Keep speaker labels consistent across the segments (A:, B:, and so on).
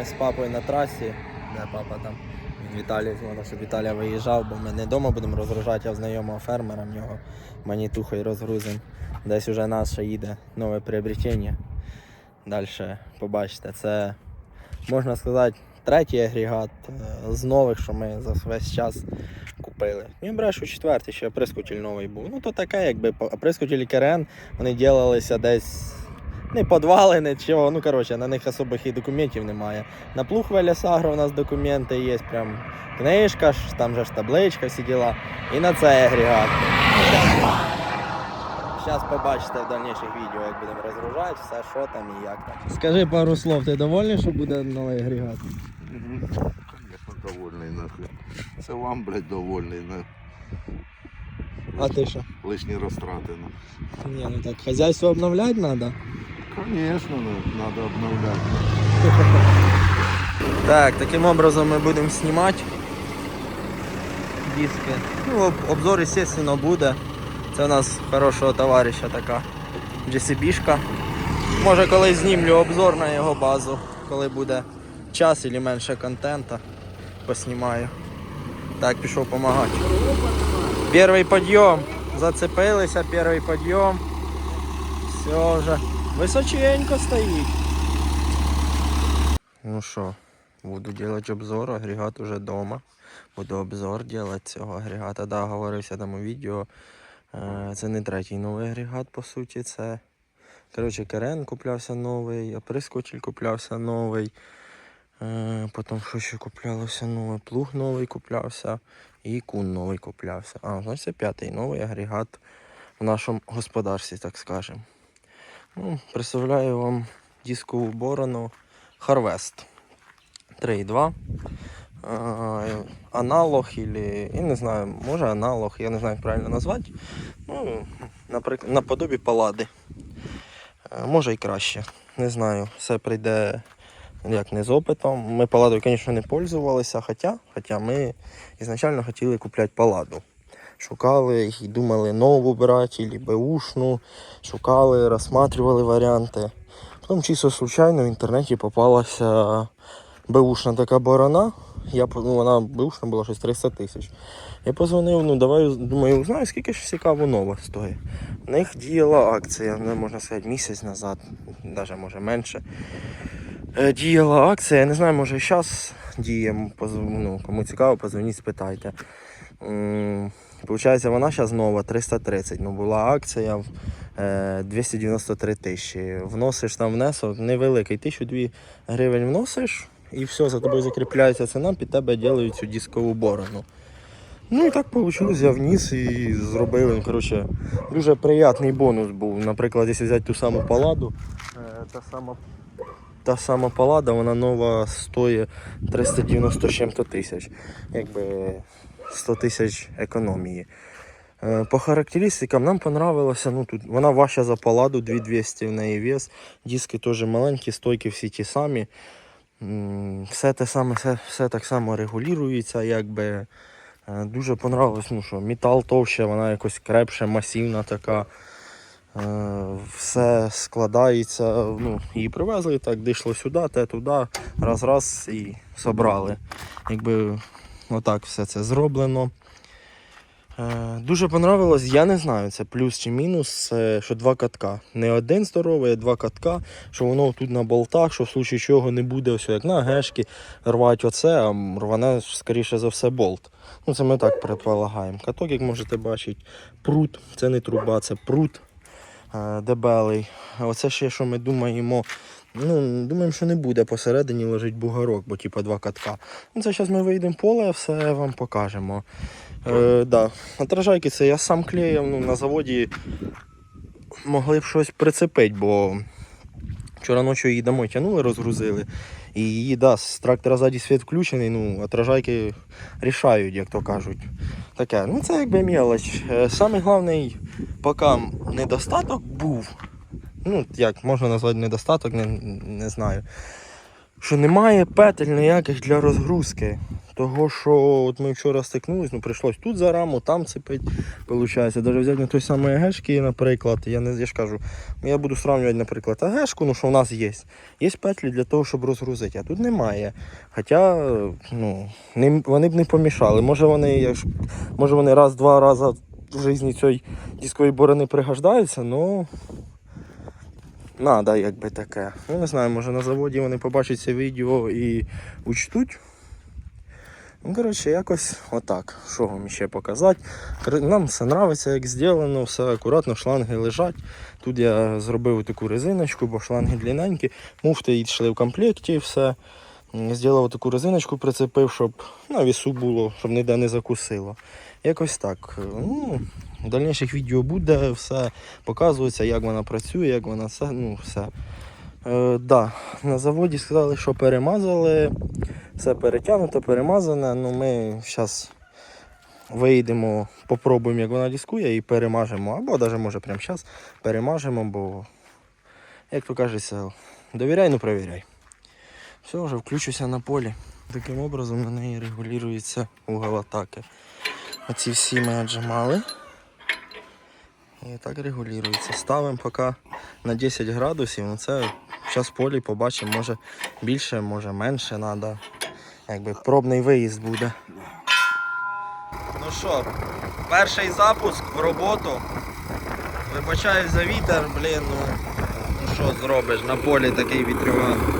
A: ми з папою на трасі, де папа там від Віталія дзвонив, щоб Віталія виїжджав, бо ми не вдома будемо розгружати, а в знайомого фермера в нього манітухою розгрузимо. Десь уже наше їде нове приобретення. Далі побачите, це можна сказати третій агрегат е, з нових, що ми за весь час купили. Я брешу четвертий, ще прискутіль новий був. Ну то таке, якби по- прискутілі КРН, вони ділилися десь не підвали, нічого. Ну коротше, на них особих і документів немає. На плуг Велясагро у нас документи є, прям книжка, ж, там же ж табличка, всі діла. І на цей агрегат. Зараз побачите в дальніших відео, як будемо розгружати, все, що там і як там. Скажи пару слов, ти довольний, що буде новий агрегат?
B: Конечно, довольний нахуй. Це вам, блядь, довольний, на
A: А ти що?
B: лишні розтрати.
A: Ні, ну так хазяйство обновляти треба.
B: Конечно, ну, надо обновляти.
A: Так, таким образом ми будемо знімати диски. Ну, обзор, естественно, буде. Це у нас хорошого товариша така GCB-шка. Може колись знімлю обзор на його базу, коли буде час і менше контента, поснімаю. Так, пішов допомагати. Перший підйом. Зацепилися, перший підйом. Все вже. Височенько стоїть. Ну що, буду делать обзор, агрегат уже дома. Буду обзор делать цього агрегата. Да, говорився там у відео. Е, Це не третій новий агрегат, по суті. Це. Коротше, керен куплявся новий, оприскуватель куплявся новий. Е, Потім що ще куплялося нове, плуг новий куплявся і кун новий куплявся. А, значить це п'ятий новий агрегат в нашому господарстві, так скажемо. Ну, представляю вам дискову борону Harvest 3.2. Е, Аналог или, я не знаю, може аналог, я не знаю, як правильно назвати. Ну, наприклад, наподобі палади. Е, Може і краще. Не знаю, все прийде як не з опитом. Ми паладою, звісно, не пользувалися, хоча, хоча ми ізначально хотіли купляти паладу. Шукали і думали нову брати, або беушну. Шукали, розсматривали варіанти. Потім чисто случайно в інтернеті попалася беушна така борона. Я, ну, вона беушна була щось 300 тисяч. Я позвонив, ну давай, думаю, узнаю, скільки ж цікаво нова стоїть. У них діяла акція, ну, можна сказати, місяць назад, навіть може менше. Е, Діяла акція, я не знаю, може зараз діє. позв- Ну, кому цікаво, позвоніть, спитайте. Получається, вона зараз нова 330. Ну, була акція е, 293 тисячі. Вносиш там внесок невеликий, 1002 гривень вносиш і все, за тобою закріпляється ціна, під тебе ділають цю дискову борону. Ну і так вийшло, я вніс і зробили. Коротше, дуже приятний бонус був. Наприклад, якщо взяти ту саму паладу, е, та сама та сама палада, вона нова стоїть 390 з чим-то тисяч. Якби 100 тисяч економії. Е, По характеристикам нам понравилося, ну тут вона важча за паладу, 2200 в неї вес. Диски теж маленькі, стойки всі ті самі. Все те саме, все, все так само регулюється, якби. Е, Дуже понравилось, ну що метал товще, вона якось крепше, масивна така. Е, Все складається. Ну, її привезли, так дійшло сюди, те туди, раз-раз і собрали. Якби отак все це зроблено. Е, Дуже понравилось, я не знаю, це плюс чи мінус, е, що два катка. Не один здоровий, а два катка, що воно тут на болтах, що в случаї чого не буде, ось як на гешки рвати оце, а рване скоріше за все болт. Ну це ми так предполагаємо. Каток, як можете бачити, прут, це не труба, це прут е, дебелий. Оце ще, що ми думаємо. Ну, думаємо, що не буде посередині лежить бугорок, бо типу два катка. Ну, це зараз ми вийдемо поле, все вам покажемо. Е, да. Отражайки це я сам клеїв, ну, на заводі могли б щось прицепити, бо вчора ночі її домой тягнули, розгрузили. І її, да, з трактора ззаді світ включений, ну, отражайки рішають, як то кажуть. Таке, ну це якби мелоч. Е, Самий головний поки недостаток був. Ну, як можна назвати недостаток, не, не знаю. Що немає петель ніяких для розгрузки. Того, що от ми вчора стикнулись, ну прийшлось тут за раму, там цепить. Навіть взяти на той самий АГшки, наприклад, я не я ж кажу, я буду сравнювати, наприклад, АГшку, ну що в нас є. Є петлі для того, щоб розгрузити, а тут немає. Хоча ну, не, вони б не помішали. Може вони, як може вони раз-два рази в житті цієї дискової борони пригождаються, але надо якби таке. Ну не знаю, може на заводі вони побачать це відео і учтуть. Ну, коротше, якось отак. Що вам ще показати? Нам все подобається, як зроблено, все акуратно, шланги лежать. Тут я зробив таку резиночку, бо шланги длинненькі, муфти йшли в комплекті, все. Зробив таку резиночку, прицепив, щоб на вісу було, щоб ніде не закусило. Якось так. Ну, в дальніших відео буде, все показується, як вона працює, як вона все. Ну, все. Е, да, на заводі сказали, що перемазали, все перетягнуто, перемазане. Ну, ми зараз вийдемо, попробуємо, як вона дискує, і перемажемо. Або навіть може прямо зараз перемажемо, бо, як то кажеться, довіряй, ну перевіряй. Все, вже включуся на полі. Таким образом на неї регулюється угол атаки. Оці всі ми отжимали. І так регулюється. Ставимо поки на 10 градусів. Ну це зараз полі побачимо, може більше, може менше треба. Якби пробний виїзд буде. Ну що, перший запуск в роботу. Вибачаюсь за вітер, блін, ну, ну що зробиш, на полі такий вітрюган.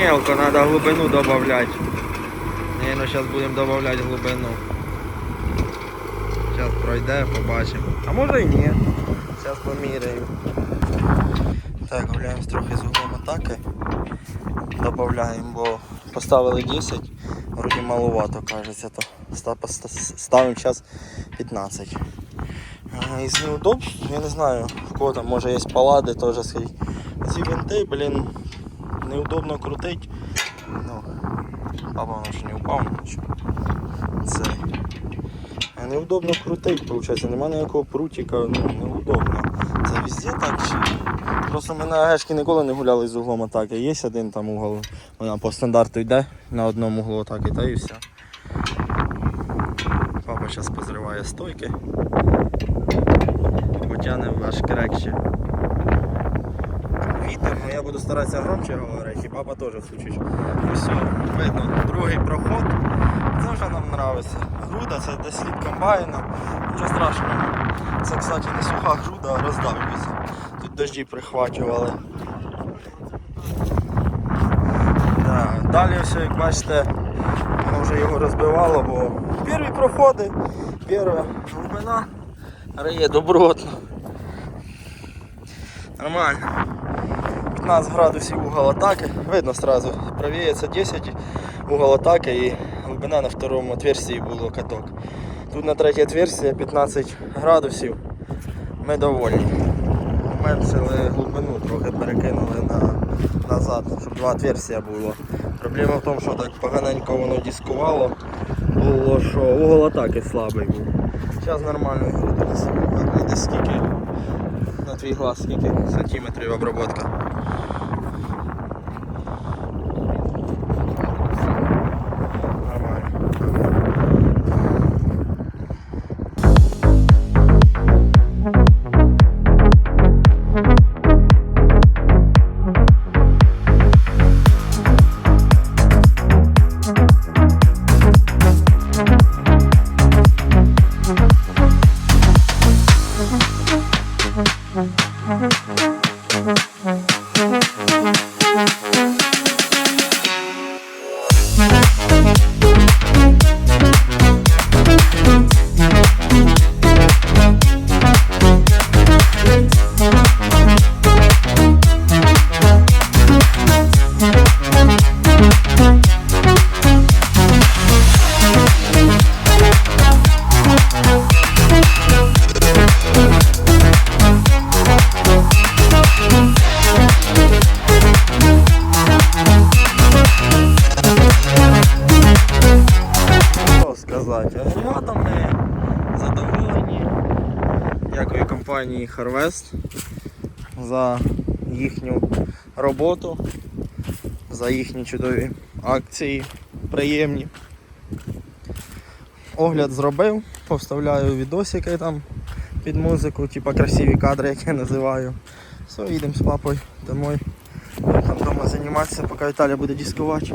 A: Мелко, треба глибину додавати. Не, ну зараз будемо додавати глибину. Зараз пройде, побачимо. А може і ні. Зараз поміряємо. Так, гуляємо трохи з углом атаки. Додаємо, бо поставили 10, вроді маловато кажеться, то ставимо зараз 15. А, Із неудобств, я не знаю, в кого там може є палади теж скажіть. Ці винти, блін, неудобно крутить. Ну, папа воно ще не упав, нічого. Це. Неудобно крутить, виходить, немає ніякого прутика, ну, неудобно. Це везде так чи. Просто ми на АГшки ніколи не гуляли з углом атаки. Є один там угол, вона по стандарту йде на одному углу атаки, та і все. Папа зараз позриває стойки. Потягне аж крекче. Буду старатися громче говорити, і папа теж включить. Все, видно, другий проход. Це вже нам подобається. Груда це десь слід комбайна. Нічого страшного. Це, кстати, не суха груда, а роздавлюється. Тут дожді прихвачували. Да. Далі все, як бачите, воно вже його розбивало, бо перші проходи, перша глибина риє добротно. Нормально. 15 градусів угол атаки. Видно сразу. Це 10 угол атаки і глибина на второму отверстии було каток. Тут на третє отверстие 15 градусів. Ми довольні. Меншили глибину, трохи перекинули на, назад, щоб два отверстия було. Проблема в тому, що так поганенько воно дискувало, було, що угол атаки слабий був. Зараз нормально грудилося. Десь скільки твій глаз, скільки сантиметрів обробка. Компанії Harvest за їхню роботу. за їхні чудові акції, приємні. Огляд зробив, повставляю відосики там під музику, типа красиві кадри, як я називаю. Все, їдемо з папою домой. Там вдома займатися, поки Віталя буде дискувати.